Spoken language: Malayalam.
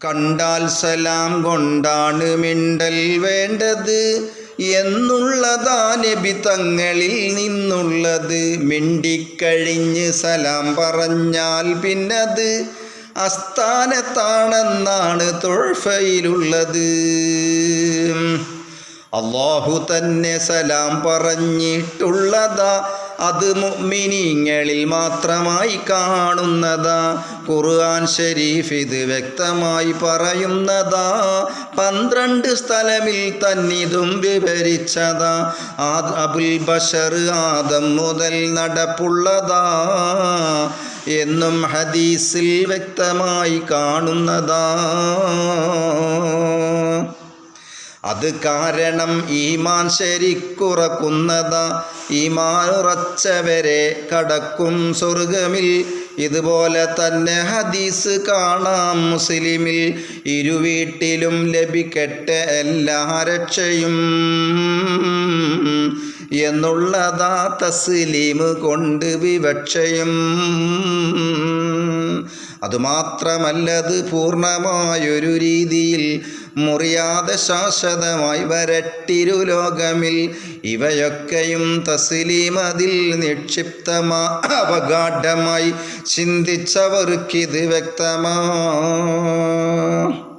കണ്ടാൽ സലാം കൊണ്ടാണ് മിണ്ടൽ വേണ്ടത് എന്നുള്ളതാ നബി തങ്ങളിൽ നിന്നുള്ളത്. മിണ്ടിക്കഴിഞ്ഞ് സലാം പറഞ്ഞാൽ പിന്നത് അസ്ഥാനത്താണെന്നാണ് തൊഴ്ഫയിലുള്ളത്. അള്ളാഹു തന്നെ സലാം പറഞ്ഞിട്ടുള്ളതാ അത് മുഅ്മിനീങ്ങളിൽ മാത്രമായി കാണുന്നതാ. ഖുർആൻ ഷരീഫ് ഇത് വ്യക്തമായി പറയുന്നതാ. പന്ത്രണ്ട് സ്ഥലമിൽ തന്നിതും വിവരിച്ചതാ. ആ അബുൽ ബഷർ ആദം മുതൽ നടപ്പുള്ളതാ എന്നും ഹദീസിൽ വ്യക്തമായി കാണുന്നതാ. അത് കാരണം ഈമാൻ ശരിക്കുറക്കുന്നതാ. ഈമാൻ ഉറച്ചവരെ കടക്കും സ്വർഗമിൽ ഇതുപോലെ തന്നെ ഹദീസ് കാണാം മുസ്ലിമിൽ. ഇരുവീട്ടിലും ലഭിക്കട്ടെ എല്ലാ രക്ഷയും. എന്നുള്ളതാ തസ്ലീം കൊണ്ട് വിവക്ഷയും. അതുമാത്രമല്ലത് പൂർണമായൊരു രീതിയിൽ മുറിയാതെ ശാശ്വതമായി വരട്ടിരു ലോകമിൽ. ഇവയൊക്കെയും തസ്ലീമതിൽ നിക്ഷിപ്തമാ അവഗാഢമായി ചിന്തിച്ചവർക്കിത് വ്യക്തമാ.